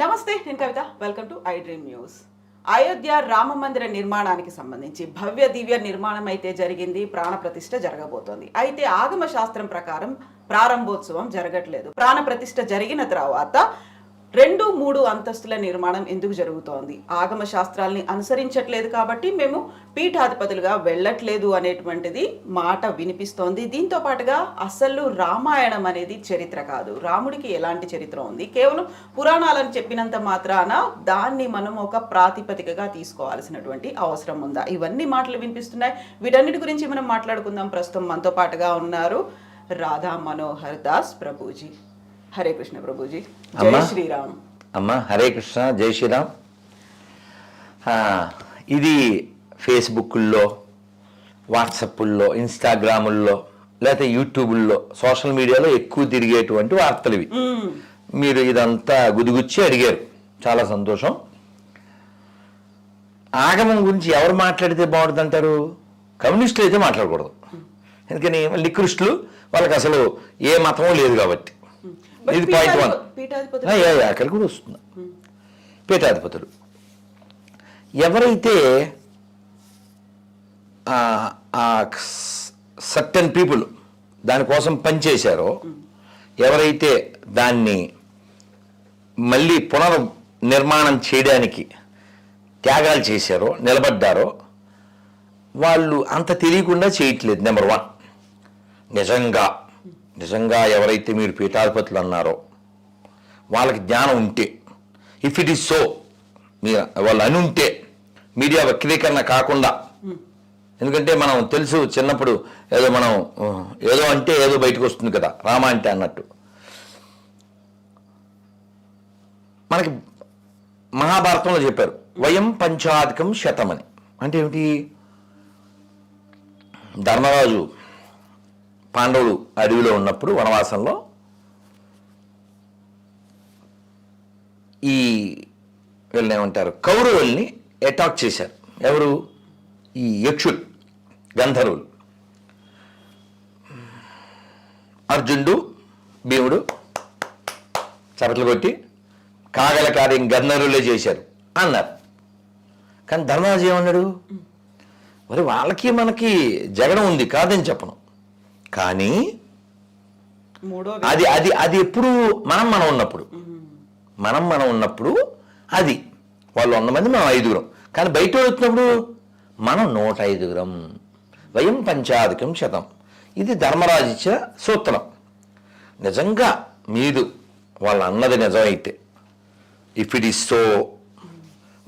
నమస్తే నేను Kavitha. Welcome to iDream news Ayodhya Rama మందిర నిర్మాణానికి సంబంధించి భవ్య దివ్య నిర్మాణం అయితే జరిగింది ప్రాణప్రతిష్ఠ జరగబోతోంది. అయితే ఆగమ శాస్త్రం ప్రకారం ప్రారంభోత్సవం జరగట్లేదు. ప్రాణప్రతిష్ఠ జరిగిన తర్వాత రెండు మూడు అంతస్తుల నిర్మాణం ఎందుకు జరుగుతోంది? ఆగమ శాస్త్రాల్ని అనుసరించట్లేదు కాబట్టి మేము పీఠాధిపతులుగా వెళ్ళట్లేదు అనేటువంటిది మాట వినిపిస్తోంది. దీంతో పాటుగా అసలు రామాయణం అనేది చరిత్ర కాదు. రాముడికి ఎలాంటి చరిత్ర ఉంది? కేవలం పురాణాలను చెప్పినంత మాత్రాన దాన్ని మనం ఒక ప్రాతిపదికగా తీసుకోవాల్సినటువంటి అవసరం ఉందా? ఇవన్నీ మాటలు వినిపిస్తున్నాయి. వీటన్నిటి గురించి మనం మాట్లాడుకుందాం. ప్రస్తుతం మనతో పాటుగా ఉన్నారు రాధా మనోహర్ దాస్ ప్రభుజీ. హరే కృష్ణ ప్రభుజీ. జై అమ్మా. శ్రీరామ్. అమ్మ హరే కృష్ణ జై శ్రీరామ్. ఇది ఫేస్బుక్ల్లో వాట్సప్పుల్లో ఇన్స్టాగ్రాముల్లో లేకపోతే యూట్యూబుల్లో సోషల్ మీడియాలో ఎక్కువ తిరిగేటువంటి వార్తలు ఇవి. మీరు ఇదంతా గుదిగుచ్చి అడిగారు. చాలా సంతోషం. ఆగమం గురించి ఎవరు మాట్లాడితే బాగుంటుంది అంటారు కమ్యూనిస్టులు అయితే మాట్లాడకూడదు. ఎందుకని? నికృష్టులు వాళ్ళకి అసలు ఏ మతమూ లేదు కాబట్టి. ఇది పాయింట్ వన్. అక్కడ కూడా వస్తుంది. పీఠాధిపతులు. ఎవరైతే ఆ సర్టన్ పీపుల్ దానికోసం పనిచేశారో ఎవరైతే దాన్ని మళ్ళీ పునర్ నిర్మాణం చేయడానికి త్యాగాలు చేశారో నిలబడ్డారో వాళ్ళు అంత తెలియకుండా చేయట్లేదు నెంబర్ వన్. నిజంగా. నిజంగా ఎవరైతే మీరు పీఠాధిపతులు అన్నారో వాళ్ళకి జ్ఞానం ఉంటే ఇఫ్ ఇట్ ఈస్ సో మీ వాళ్ళు అని ఉంటే మీడియా వక్రీకరణ కాకుండా ఎందుకంటే మనం తెలుసు చిన్నప్పుడు ఏదో మనం ఏదో అంటే ఏదో బయటకు వస్తుంది కదా రామ అంటే అన్నట్టు. మనకి మహాభారతంలో చెప్పారు వయం పంచాధికం శతమని. అంటే ఏమిటి? ధర్మరాజు పాండవులు అడవిలో ఉన్నప్పుడు వనవాసంలో ఈ వీళ్ళని ఏమంటారు? కౌరవుల్ని అటాక్ చేశారు. ఎవరు? ఈ యక్షులు గంధర్వులు. అర్జునుడు భీముడు చపట్లు కొట్టి కాగల కార్యం గంధర్వులే చేశారు అన్నారు. కానీ ధర్మరాజు ఏమన్నాడు? మరి వాళ్ళకి మనకి జగడం ఉంది కాదని చెప్పను. కానీ అది అది అది ఎప్పుడు మనం మనం ఉన్నప్పుడు. మనం మనం ఉన్నప్పుడు అది. వాళ్ళు వంద మంది మనం ఐదుగురం. కానీ బయట వచ్చినప్పుడు మనం నూట ఐదుగురం. వయం పంచాధికం శతం. ఇది ధర్మరాజు ఇచ్చిన సూత్రం. నిజంగా మీరు వాళ్ళు అన్నది నిజమైతే ఇఫ్ ఇట్ ఈస్ సో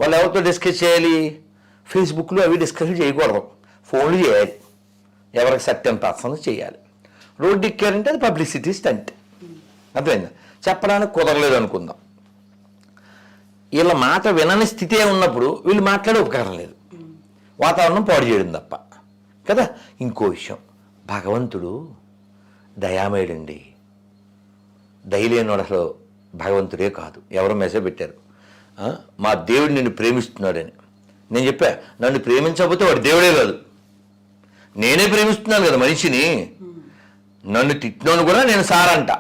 వాళ్ళు ఎవరితో డిస్కస్ చేయాలి? ఫేస్బుక్లో అవి డిస్కస్ చేయకూడదు. ఫోన్లు చేయాలి. ఎవరికి సత్యం పర్సన్ చేయాలి. రోడ్డు ఎక్కారంటే అది పబ్లిసిటీ స్టంట్. అర్థమైందా? చెప్పడానికి కుదరలేదు అనుకుందాం. వీళ్ళ మాట వినని స్థితే ఉన్నప్పుడు వీళ్ళు మాట్లాడే ఉపకారం లేదు. వాతావరణం పాడు చేయడం తప్ప. కదా? ఇంకో విషయం. భగవంతుడు దయామయుడండి. దయలేనోడు అసలు భగవంతుడే కాదు. ఎవరో మెసేజ్ పెట్టారు. మా దేవుడు నిన్ను ప్రేమిస్తున్నాడని. నేను చెప్పా నన్ను ప్రేమించకపోతే వాడు దేవుడే కాదు. నేనే ప్రేమిస్తున్నాను కదా మనిషిని. నన్ను తిట్టినోను కూడా నేను సారంట.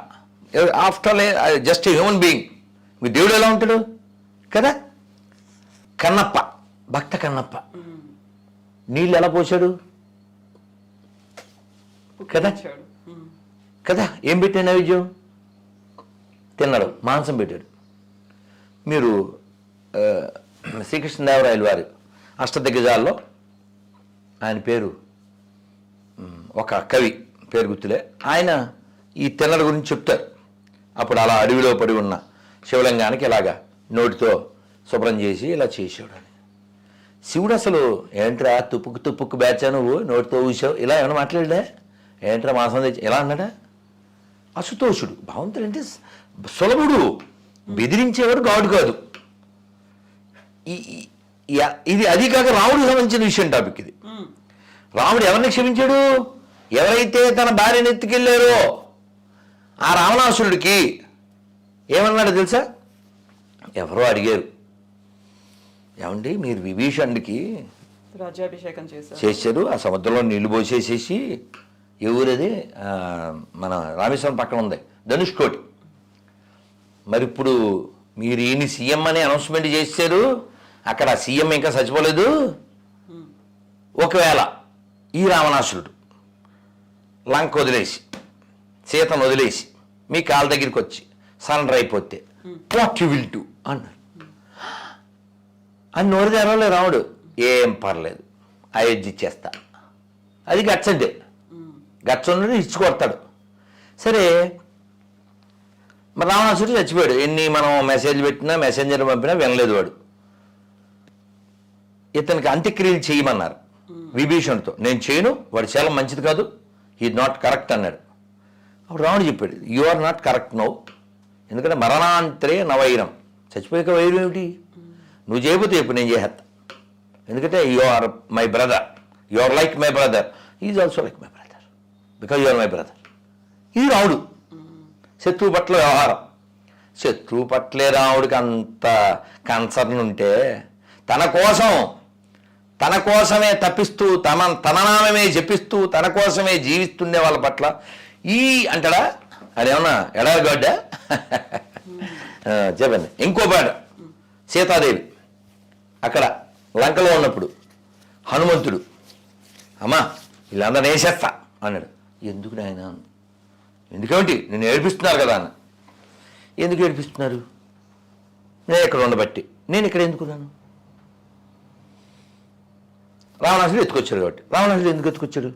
ఆఫ్టర్ జస్ట్ హ్యూమన్ బీయింగ్ మీ దేవుడు ఎలా ఉంటాడు? కదా? కన్నప్ప భక్త కన్నప్ప. నీళ్ళు ఎలా పోసాడు కదా? కదా? ఏం పెట్టాడు నైవేద్యం? తిన్నాడు మాంసం పెట్టాడు. మీరు శ్రీకృష్ణదేవరాయలు వారి అష్టదిగ్గజాల్లో ఆయన పేరు ఒక కవి పేరు గుర్తులే. ఆయన ఈ తిన్నడ గురించి చెప్తారు. అప్పుడు అలా అడవిలో పడి ఉన్న శివలింగానికి ఇలాగా నోటితో శుభ్రం చేసి ఇలా చేసాడు అని శివుడు అసలు ఏంట్రా తుప్పుకు తుప్పుకు బ్యాచా నువ్వు? నోటితో ఊసావు ఇలా ఏమైనా మాట్లాడా ఏంట్రా మాంసం తెచ్చి ఇలా అన్నాడా? అసుతోషుడు భగవంతుడు అంటే సులభుడు బెదిరించేవాడు గాడు కాదు. ఇది అది కాక రాముడికి సంబంధించిన విషయం టాపిక్ ఇది. రాముడు ఎవరిని క్షమించాడు? ఎవరైతే తన భార్యను ఎత్తుకెళ్ళారో ఆ రావణాసురుడికి ఏమన్నాడు తెలుసా? ఎవరో అడిగారు. ఏమండి మీరు విభీషణుడికి రాజ్యాభిషేకం చేశారు. చేశారు. ఆ సముద్రంలో నీళ్ళు పోసేసేసి ఆ, మన రామేశ్వరం పక్కన ఉంది. ధనుష్కోటి. మరి ఇప్పుడు మీరు ఈయన సీఎం అని అనౌన్స్మెంట్ చేశారు. అక్కడ సీఎం ఇంకా చచ్చిపోలేదు. ఒకవేళ ఈ రావణాసురుడు లంక వదిలేసి సీతను వదిలేసి మీ కాళ్ళ దగ్గరికి వచ్చి సరెండర్ అయిపోతే వాట్ యు విల్ డూ అన్నారు. అని నోరు తెరవలే రాముడు. ఏం పర్లేదు అయోధ్య ఇచ్చేస్తా. అది గట్స్ ఉన్నది ఇచ్చి కొడతాడు. సరే. మరి రావణాసురుడు చచ్చిపోయాడు. ఎన్ని మనం మెసేజ్ పెట్టినా మెసెంజర్ పంపినా వినలేదు వాడు. ఇతనికి అంత్యక్రియలు చేయమన్నారు. విభీషణుడితో నేను చేయను వాడు చాలా మంచిది కాదు. ఈ నాట్ కరెక్ట్ అన్నాడు. అప్పుడు రాముడు చెప్పాడు you are not correct no ఎందుకంటే మరణాంతరే నవైరం చచ్చిపోయాక వైరం ఏమిటి? నువ్వు చేయబోతే చెప్పు నేను చేసేస్తా ఎందుకంటే you are my brother you are like my brother is also like my brother because you are my brother ఇది రాముడు. శత్రువు పట్ల వ్యవహారం. శత్రువు పట్లే రాముడికి అంత కన్సర్న్ ఉంటే తన కోసం తన కోసమే తప్పిస్తూ తన తన నామే జపిస్తూ తన కోసమే జీవిస్తుండే వాళ్ళ పట్ల ఈ అంటాడా? అదేమన్నా ఎడారిగడ్డ చెప్పండి. ఇంకో పాట. సీతాదేవి. అక్కడ లంకలో ఉన్నప్పుడు హనుమంతుడు అమ్మా వీళ్ళందరూ వేసేస్తా అన్నాడు. ఎందుకు నాయన? ఎందుకేమిటి? నేను ఏడిపిస్తున్నారు కదా అన్న ఎందుకు ఏడిపిస్తున్నారు? నేను ఇక్కడ ఉండబట్టి. నేను ఇక్కడ ఎందుకున్నాను? రావణాసుడు ఎత్తుకొచ్చాడు కాబట్టి. రావణాసుడు ఎందుకు ఎత్తుకొచ్చాడు?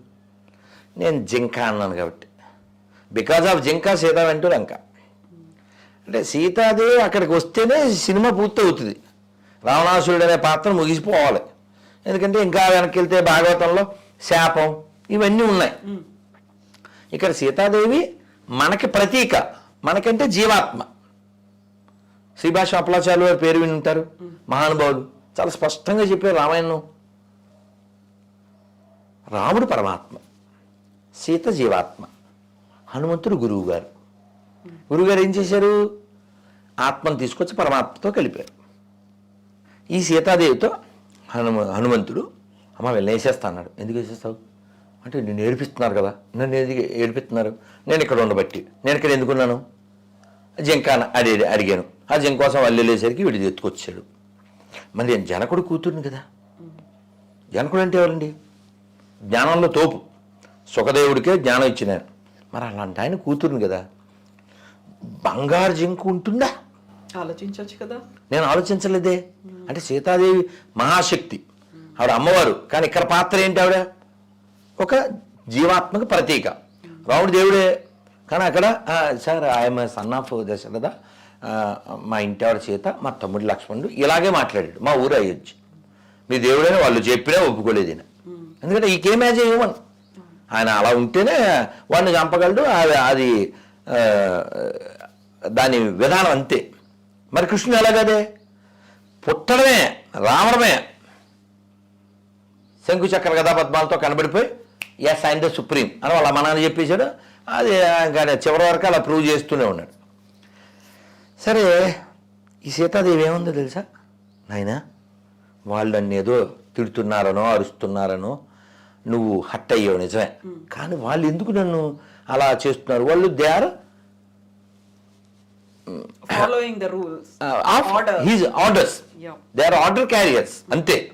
నేను జింక అన్నాను కాబట్టి. బికాజ్ ఆఫ్ జింక సీత వెంటూ లంక అంటే సీతాదేవి అక్కడికి వస్తేనే సినిమా పూర్తి అవుతుంది రావణాసురుడు అనే పాత్ర ముగిసిపోవాలి. ఎందుకంటే ఇంకా వెనక్కి వెళ్తే భాగవతంలో శాపం ఇవన్నీ ఉన్నాయి. ఇక్కడ సీతాదేవి మనకి ప్రతీక. మనకంటే జీవాత్మ. శ్రీభాష అప్పలాచార్య వారి పేరు విని ఉంటారు. మహానుభావులు చాలా స్పష్టంగా చెప్పారు రామాయణం. రాముడు పరమాత్మ సీత జీవాత్మ హనుమంతుడు గురువు గారు గురువుగారు ఏం చేశారు? ఆత్మను తీసుకొచ్చి పరమాత్మతో కలిపారు. ఈ సీతాదేవితో హనుమ హనుమంతుడు అమ్మ వెళ్ళి వేసేస్తా అన్నాడు. ఎందుకు వేసేస్తావు? అంటే నేను ఏడిపిస్తున్నారు కదా నన్ను ఎందుకు ఏడిపిస్తున్నారు? నేను ఇక్కడ ఉండబట్టి నేను ఇక్కడ ఎందుకున్నాను జింకాన అడి అడిగాను. ఆ జింక కోసం వాళ్ళు వెళ్ళేసరికి వీడి ఎత్తుకొచ్చాడు. మరి నేను జనకుడు కూతురుని కదా. జనకుడు అంటే ఎవరండి? జ్ఞానంలో తోపు. సుఖదేవుడికే జ్ఞానం ఇచ్చినారు. మరి అలాంటి ఆయన కూతురుని కదా. బంగారు జింక ఉంటుందా? ఆలోచించవచ్చు కదా. నేను ఆలోచించలేదే. అంటే సీతాదేవి మహాశక్తి. ఆవిడ అమ్మవారు. కానీ ఇక్కడ పాత్ర ఏంటి ఆవిడ? ఒక జీవాత్మక ప్రతీక. రాముడు దేవుడే. కానీ అక్కడ "ఆ, సార్ ఆయన సన్ ఆఫ్ దశరథ మా ఇంటి ఆవిడ సీత మా తమ్ముడు లక్ష్మణుడు ఇలాగే మాట్లాడాడు. మా ఊరు అయ్యొచ్చు మీ దేవుడని వాళ్ళు చెప్పినా ఒప్పుకోలేదు ఎందుకంటే ఈ కేమ్ యాజ్ హ్యూమన్. ఆయన అలా ఉంటేనే వాడిని చంపగలడు అది అది దాని విధానం అంతే. మరి కృష్ణుడు ఎలాగదే పుట్టడమే రావడమే. శంకుచక్ర గదా పద్మాలతో కనబడిపోయి ఎస్ ఆయన ద సుప్రీం అని వాళ్ళ మనాన్ని చెప్పేశాడు. అది ఇంకా చివరి వరకు అలా ప్రూవ్ చేస్తూనే ఉన్నాడు. సరే ఈ సీతాదేవి ఏముందో తెలుసా? నాయనా వాళ్ళు నన్ను ఏదో తిడుతున్నారనో అరుస్తున్నారనో నువ్వు హట్ అయ్యావు నిజమే కానీ వాళ్ళు ఎందుకు నన్ను అలా చేస్తున్నారు? వాళ్ళు they are following the rules. His orders. They are order carriers. అంతే.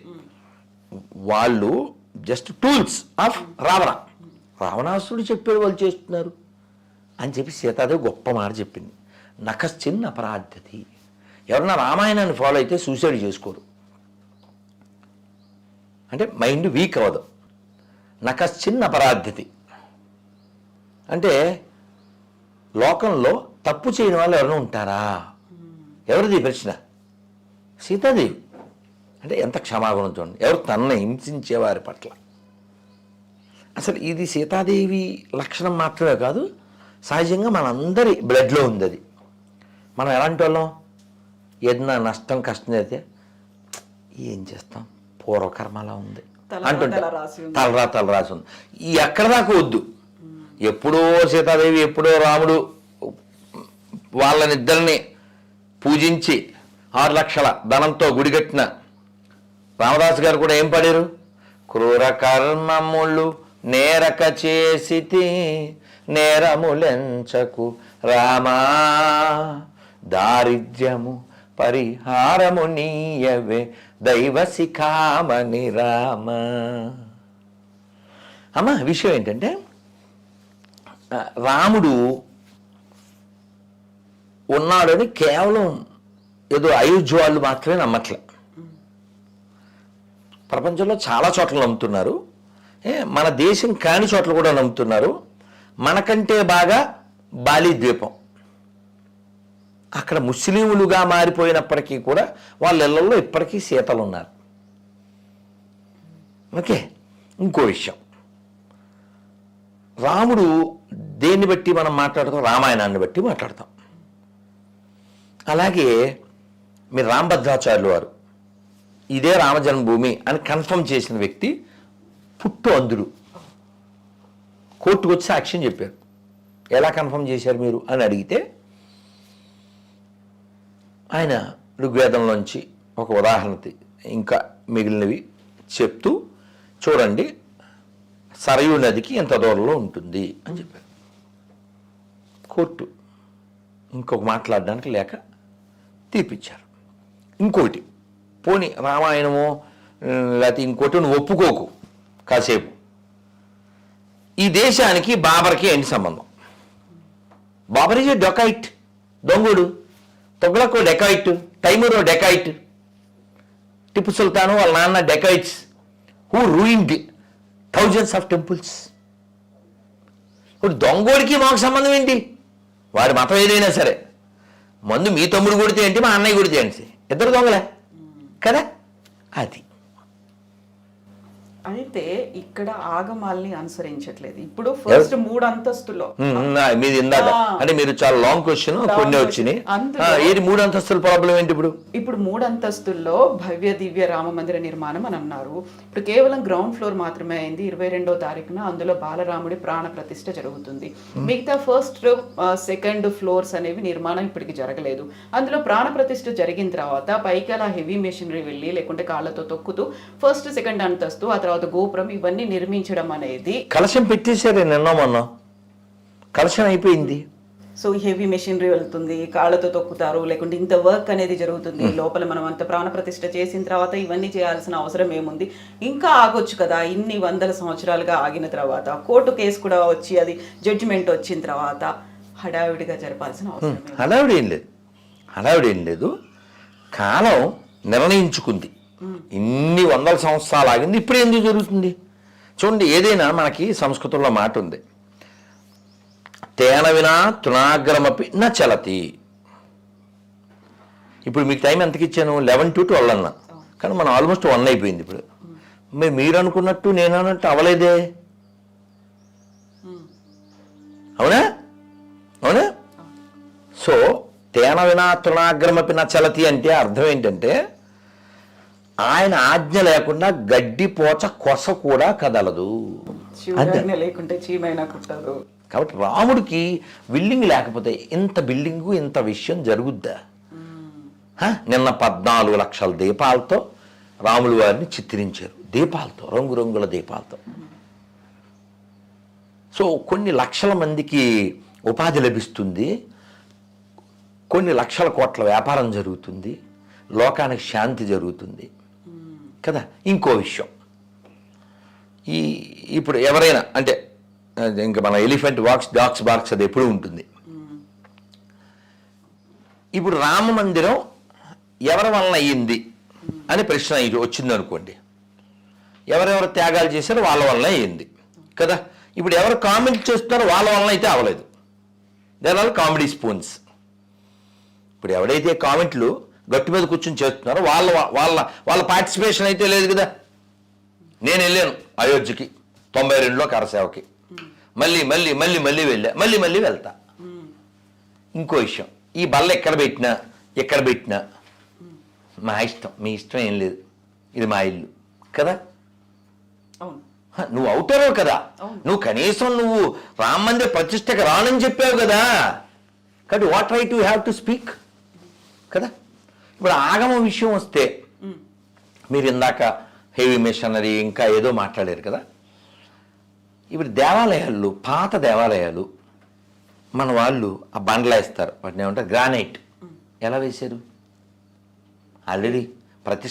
వాళ్ళు జస్ట్ టూల్స్ ఆఫ్ రావణ. రావణాసుడు చెప్పాడు వాళ్ళు చేస్తున్నారు. అని చెప్పి సీతాదేవి గొప్ప మాట చెప్పింది. నకశ్చిన్ అపరాధ్యతి. ఎవరన్నా రామాయణాన్ని ఫాలో అయితే సూసైడ్ చేసుకోరు. అంటే మైండ్ వీక్ అవ్వదు. నకశ్చిన్న పరాధ్యతి అంటే లోకంలో తప్పు చేయని వాళ్ళు ఎవరైనా ఉంటారా? ఎవరిది ప్రశ్న? సీతాదేవి. అంటే ఎంత క్షమాగుణం చూడండి. ఎవరు తనని హింసించేవారి పట్ల? అసలు ఇది సీతాదేవి లక్షణం మాత్రమే కాదు సహజంగా మనందరి బ్లడ్లో ఉంది అది మనం ఎలాంటి వాళ్ళం? ఏదైనా నష్టం కష్టం అయితే ఏం చేస్తాం? పూర్వకర్మలా ఉంది. తలరా అంటుంటే. తల రాసి ఉంది. తలరా తల రాసి ఉంది. ఈ ఎక్కడ దాకా వద్దు. ఎప్పుడో సీతాదేవి ఎప్పుడో రాముడు వాళ్ళనిద్దరిని పూజించి ఆరు లక్షల ధనంతో గుడి కట్టిన రామదాస్ గారు కూడా ఏం పాడారు? క్రూర కర్మములు నేరక చేసితి నేరములెంచకు రామా దారిద్ర్యము పరిహారము నీయవే దైవ రామ అమ్మ విషయం ఏంటంటే రాముడు ఉన్నాడని కేవలం ఏదో అయోధ్య వాళ్ళు మాత్రమే నమ్మట్లే. ప్రపంచంలో చాలా చోట్ల నమ్ముతున్నారు. ఏ, మన దేశం కాని చోట్ల కూడా నమ్ముతున్నారు. మనకంటే బాగా బాలి ద్వీపం అక్కడ ముస్లింలుగా మారిపోయినప్పటికీ కూడా వాళ్ళ ఇళ్ళలో ఇప్పటికీ సీతలు ఉన్నారు ఓకే ఇంకో విషయం. రాముడు దేన్ని బట్టి మనం మాట్లాడతాం? రామాయణాన్ని బట్టి మాట్లాడతాం. అలాగే మీరు రామభద్రాచార్యులు వారు ఇదే రామజన్మభూమి అని కన్ఫర్మ్ చేసిన వ్యక్తి పుట్టు అందుడు కోర్టుకు వచ్చి సాక్ష్యం చెప్పారు. ఎలా కన్ఫర్మ్ చేశారు మీరు అని అడిగితే ఆయన ఋగ్వేదంలోంచి ఒక ఉదాహరణ ఇంకా మిగిలినవి చెప్తూ చూడండి సరయూ నదికి ఎంత దూరంలో ఉంటుంది అని చెప్పారు. కోర్టు ఇంకొక మాట్లాడడానికి లేక తీర్పిచ్చారు. ఇంకోటి పోని రామాయణము లేకపోతే ఇంకోటి నువ్వు ఒప్పుకోకు కాసేపు. ఈ దేశానికి బాబర్కి ఏంటి సంబంధం? బాబర్ ఈజ్ డొకైట్ దొంగుడు. తొగలకు డెకాయిట్ టైమూరో డెకాయిట్ టిప్పు సుల్తాను వాళ్ళ నాన్న dacoits who ruining thousands of temples. ఇప్పుడు దొంగోడికి మాకు సంబంధం ఏంటి? వాడి మతం ఏదైనా సరే. మందు మీ తమ్ముడు కొడితే ఏంటి మా అన్నయ్య కొడితే ఏంటి? ఇద్దరు దొంగలే. కదా? అది. అయితే ఇక్కడ ఆగమాల్ని అనుసరించట్లేదు. ఇప్పుడు ఫస్ట్ మూడు అంతస్తులో. మీది ఇందాక. అంటే మీరు చాలా లాంగ్ క్వశ్చన్ కొన్ని. వచ్చినాయి. ఏది మూడు అంతస్తుల ప్రాబ్లం ఏంటి ఇప్పుడు? ఇప్పుడు మూడు అంతస్తుల్లో భవ్య దివ్య రామ మందిర నిర్మాణం అని అన్నారు. ఇప్పుడు కేవలం గ్రౌండ్ ఫ్లోర్ మాత్రమే అయింది. ఇరవై రెండో తారీఖున అందులో బాలరాముడి ప్రాణ ప్రతిష్ఠ జరుగుతుంది. మిగతా ఫస్ట్ సెకండ్ ఫ్లోర్స్ అనేవి నిర్మాణం ఇప్పటికి జరగలేదు. అందులో ప్రాణ ప్రతిష్ఠ జరిగిన తర్వాత పైకి అలా హెవీ మెషినరీ వెళ్ళి లేకుంటే కాళ్ళతో తొక్కుతూ ఫస్ట్ సెకండ్ అంతస్తు ఆ తర్వాత గోపురం ఇవన్నీ నిర్మించడం అనేది కలశం పెట్టేశారే నిన్న మొన్న. కలశం అయిపోయింది. సో హెవీ మెషినరీ వెళ్తుంది కాళ్ళతో తొక్కుతారు లేకుంటే ఇంత వర్క్ అనేది జరుగుతుంది. లోపల మనం అంత ప్రాణ ప్రతిష్ఠ చేసిన తర్వాత ఇవన్నీ చేయాల్సిన అవసరం ఏముంది? ఇంకా ఆగొచ్చు కదా ఇన్ని వందల సంవత్సరాలుగా ఆగిన తర్వాత కోర్టు కేసు కూడా వచ్చి అది జడ్జిమెంట్ వచ్చిన తర్వాత హడావిడిగా జరపాల్సిన అవసరం? హడావిడి ఏం లేదు. హడావిడి ఏం లేదు. కాలం నిర్ణయించుకుంది. ఇన్ని వందల సంవత్సరాలు ఆగింది ఇప్పుడు ఎందుకు జరుగుతుంది? చూడండి ఏదైనా మనకి సంస్కృతంలో మాట ఉంది. తేన వినా తృణాగ్రమపి నా చలతి. ఇప్పుడు మీకు టైం ఎంతకి ఇచ్చాను? లెవెన్ టు ట్వెల్వ్ అన్నా. కానీ మనం ఆల్మోస్ట్ వన్ అయిపోయింది ఇప్పుడు. మరి మీరు అనుకున్నట్టు నేను అన్నట్టు అవలేదే అవునా? అవునా? సో తేన వినా తృణాగ్రమపి నచలతి అంటే అర్థం ఏంటంటే ఆయన ఆజ్ఞ లేకుండా గడ్డి పోచ కొస కూడా కదలదు. శివరాజ్ఞ లేకుంటే చీమైనా కుట్టదు కాబట్టి రాముడికి బిల్డింగ్ లేకపోతే ఇంత బిల్డింగు ఇంత విషయం జరుగుద్దా? నిన్న పద్నాలుగు లక్షల దీపాలతో రాములు వారిని చిత్రించారు. దీపాలతో రంగురంగుల దీపాలతో. సో కొన్ని లక్షల మందికి ఉపాధి లభిస్తుంది. కొన్ని లక్షల కోట్ల వ్యాపారం జరుగుతుంది. లోకానికి శాంతి జరుగుతుంది. కదా? ఇంకో విషయం. ఈ ఇప్పుడు ఎవరైనా అంటే అది ఇంకా మన ఎలిఫెంట్ వాక్స్ డాక్స్ బాక్స్ అది ఎప్పుడు ఉంటుంది. ఇప్పుడు రామ మందిరం ఎవరి వలన అయ్యింది అని ప్రశ్న ఇది వచ్చింది అనుకోండి ఎవరెవరు త్యాగాలు చేశారో వాళ్ళ వలన అయ్యింది. కదా? ఇప్పుడు ఎవరు కామెంట్ చేస్తున్నారో వాళ్ళ వలన అయితే అవ్వలేదు. దాని ఆల్ కామెడీ స్పూన్స్ ఇప్పుడు ఎవడైతే కామెంట్లు గట్టు మీద కూర్చొని చేస్తున్నారో. వాళ్ళ వాళ్ళ వాళ్ళ పార్టిసిపేషన్ అయితే లేదు కదా. నేను వెళ్ళాను అయోధ్యకి తొంభై రెండులో కరసేవకి. మళ్ళీ మళ్ళీ మళ్ళీ మళ్ళీ వెళ్ళా. మళ్ళీ మళ్ళీ వెళ్తా. ఇంకో విషయం ఈ బల్ల ఎక్కడ పెట్టినా ఎక్కడ పెట్టినా మా ఇష్టం మీ ఇష్టం ఏం లేదు. ఇది మా ఇల్లు కదా? నువ్వు అవుతారో కదా. నువ్వు కనీసం నువ్వు రామ మందిర ప్రతిష్టకు రానని చెప్పావు కదా? కాబట్టి what right you have to speak కదా? ఇప్పుడు ఆగమ విషయం వస్తే మీరు ఇందాక హెవీ మిషనరీ ఇంకా ఏదో మాట్లాడారు కదా? ఇప్పుడు దేవాలయాలు పాత దేవాలయాలు మన వాళ్ళు ఆ బండ్లా వేస్తారు. వాటిని ఏమంటారు? గ్రానైట్. ఎలా వేశారు? ఆల్రెడీ ప్రతిష్ట